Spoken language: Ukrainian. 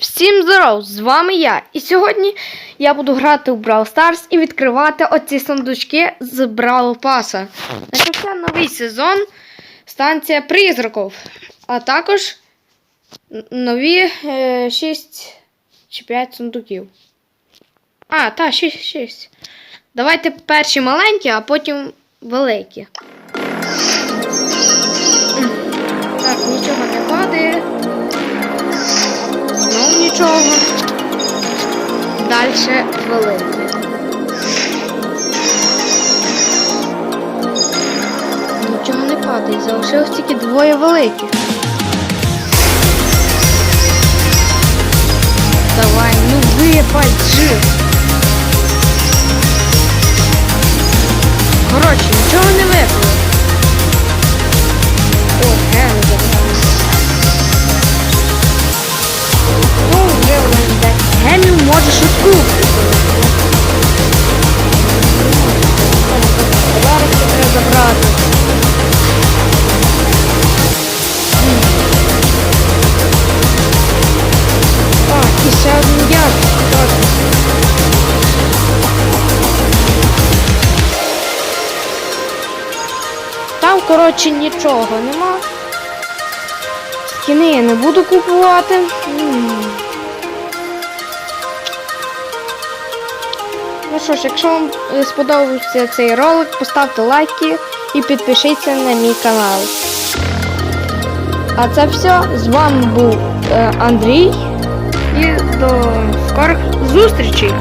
Всім здоров! З вами я. І сьогодні я буду грати у Brawl Stars і відкривати оці сундучки з Brawl Pass. Це новий сезон, станція призраків. А також нові е, 6 чи 5 сундуків. А, та, 6, 6. Давайте перші маленькі, а потім великі. Так, нічого не нічого. Дальше великі. Нічого не падає, залишилось тільки двоє великих. Давай, ну випадь жив. Коротше, нічого не випало. Може шутку. Зараз це треба забрати. А, і ще один ящик. Там, коротше, нічого нема. Скіни я не буду купувати. Ну що ж, якщо вам е, сподобався цей ролик, поставте лайки і підпишіться на мій канал. А це все. З вами був е, Андрій. І до скорих зустрічей!